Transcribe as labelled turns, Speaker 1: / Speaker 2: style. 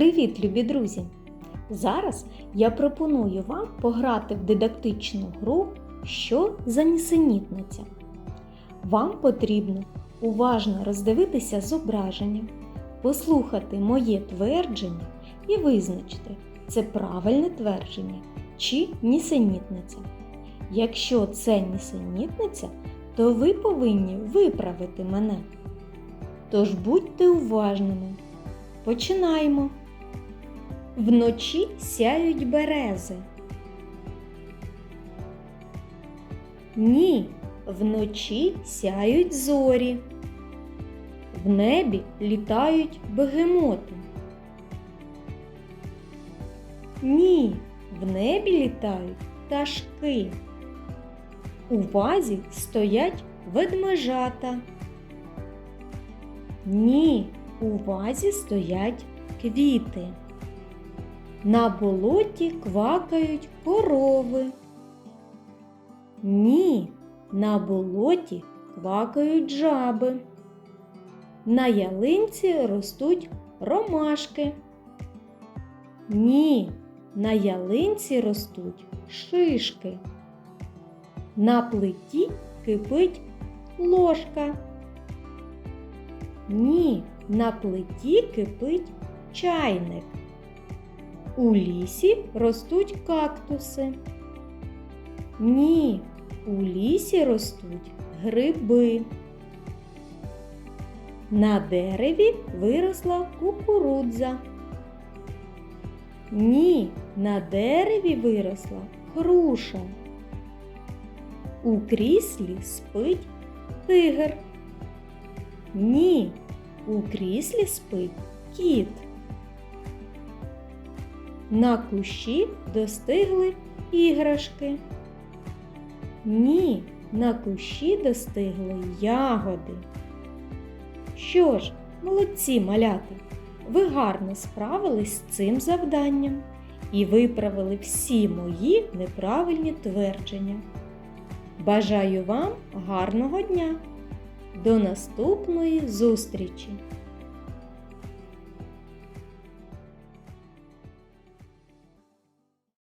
Speaker 1: Привіт, любі друзі! Зараз я пропоную вам пограти в дидактичну гру Що за нісенітниця. Вам потрібно уважно роздивитися зображення, послухати моє твердження і визначити, це правильне твердження чи нісенітниця. Якщо це нісенітниця, то ви повинні виправити мене. Тож будьте уважними. Починаємо. Вночі сяють берези. Ні, вночі сяють зорі. В небі літають бегемоти. Ні, в небі літають пташки. У вазі стоять ведмежата. Ні, у вазі стоять квіти. На болоті квакають корови. Ні, на болоті квакають жаби. На ялинці ростуть ромашки. Ні, на ялинці ростуть шишки. На плиті кипить ложка. Ні, на плиті кипить чайник. У лісі ростуть кактуси. Ні, у лісі ростуть гриби. На дереві виросла кукурудза. Ні, на дереві виросла груша. У кріслі спить тигр. Ні, у кріслі спить кіт. На кущі достигли іграшки. Ні, на кущі достигли ягоди. Що ж, молодці малята, ви гарно справились з цим завданням і виправили всі мої неправильні твердження. Бажаю вам гарного дня! До наступної зустрічі!